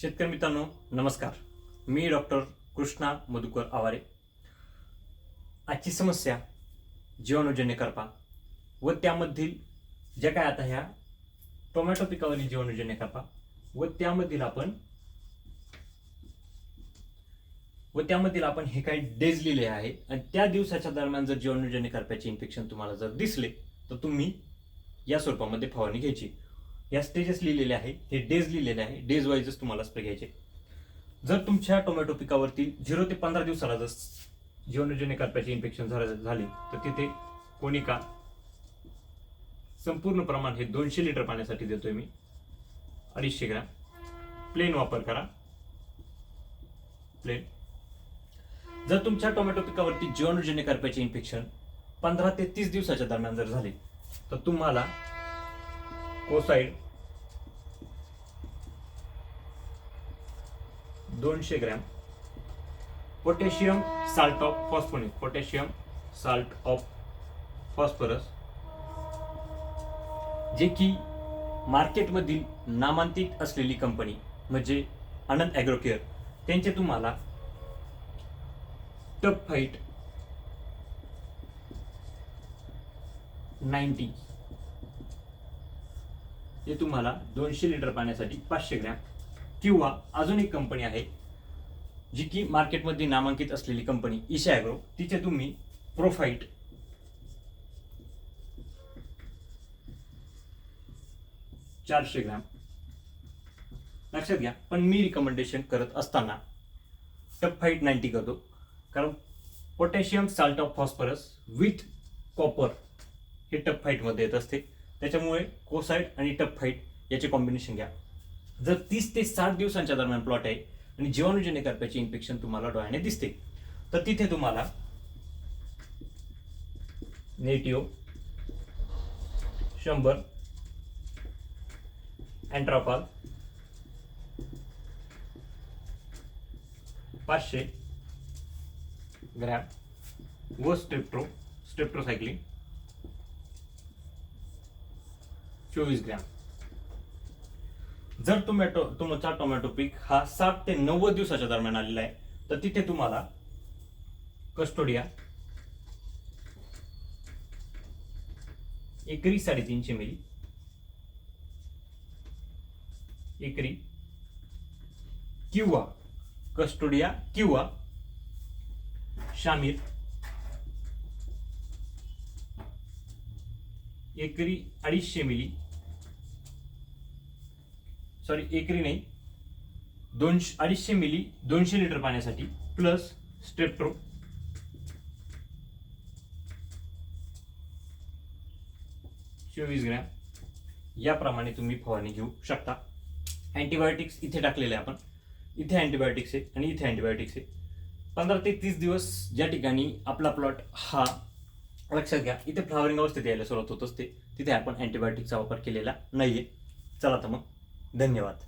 शेतकरी मित्रांनो नमस्कार. मी डॉक्टर कृष्णा मधुकर आवारे. आजची समस्या जीवाणूजन्य करपा व त्यामधील ज्या काय आता ह्या टोमॅटो पिकावरील जीवाणूजन्य करपा व त्यामधील आपण व त्यामधील आपण हे काही डेज लिहिले आहे आणि त्या दिवसाच्या दरम्यान जर जीवाणूजन्य करप्याचे इन्फेक्शन तुम्हाला जर दिसले तर तुम्ही या स्वरूपामध्ये फवारणी घ्यायची. या स्टेजेस लिहिलेले आहे. हे डेज लिहिलेले आहे. डेज वाईजच तुम्हाला स्प्रे घ्यायचे. जर तुमच्या टोमॅटो पिकावरती झिरो ते पंधरा दिवसाला जर जीवनजन्य कार्पाचे इन्फेक्शन झाले तर तिथे कोणिका संपूर्ण प्रमाण हे दोनशे लिटर पाण्यासाठी देतोय मी. अडीचशे ग्रॅम. प्लेन वापर करा. प्लेन जर तुमच्या टोमॅटो पिकावरती जीवाणूजन्य कार्पाचे इन्फेक्शन पंधरा ते तीस दिवसाच्या दरम्यान जर झाले तर तुम्हाला कोसाईड दोनशे gram. Potassium salt of phosphonic potassium salt of phosphorus जे की मार्केटमधील नामांकित असलेली कंपनी म्हणजे आनंद ॲग्रोकेअर. त्यांचे तुम्हाला टप फाईट नाईन्टी हे तुम्हाला दोनशे लिटर पाण्यासाठी पाचशे ग्रॅम. किंवा अजून एक कंपनी आहे जी की मार्केटमध्ये नामांकित असलेली कंपनी ईशा ॲग्रो तिचे तुम्ही प्रोफाईट चारशे ग्रॅम. लक्षात घ्या पण मी रिकमेंडेशन करत असताना टप फाईट नाईन्टी करतो. कारण potassium salt of phosphorus with copper हे टप फाईटमध्ये येत असते. त्याच्यामुळे कोसाईड आणि टप फाईट याचे कॉम्बिनेशन घ्या. जर तीस ते साठ दिवसांच्या दरम्यान प्लॉट आहे आणि जीवाणूजन्य करप्याचे इन्फेक्शन तुम्हाला डोळ्याने दिसते तर तिथे तुम्हाला नेटिओ शंभर अँट्रापाल पाचशे ग्रॅम व स्टेप्ट्रो स्टेप्ट्रोसायक्लिन चोवीस ग्रॅम. जर टोमॅटो तुमचा टोमॅटो पीक हा सात ते नव्वद दिवसाच्या दरम्यान आलेला आहे तर तिथे तुम्हाला कस्टोडिया एकरी साडेतीनशे मिली एकरी किंवा कस्टोडिया किंवा शामीर एकरी अडीचशे मिली सॉरी एकरी नाही. दोनशे अडीचशे मिली दोनशे लिटर पाण्यासाठी प्लस स्टेप्ट्रो चोवीस ग्रॅम. याप्रमाणे तुम्ही फवारणी घेऊ शकता. अँटीबायोटिक्स इथे टाकलेले आपण. इथे अँटीबायोटिक्स आहे आणि इथे अँटीबायोटिक्स आहे. पंधरा ते तीस दिवस ज्या ठिकाणी आपला प्लॉट हा लक्षात घ्या. इथे फ्लावरिंग अवस्थेत यायला सुरुवात होत असते. तिथे आपण अँटीबायोटिकचा वापर केलेला नाहीये. चला तर मग. धन्यवाद.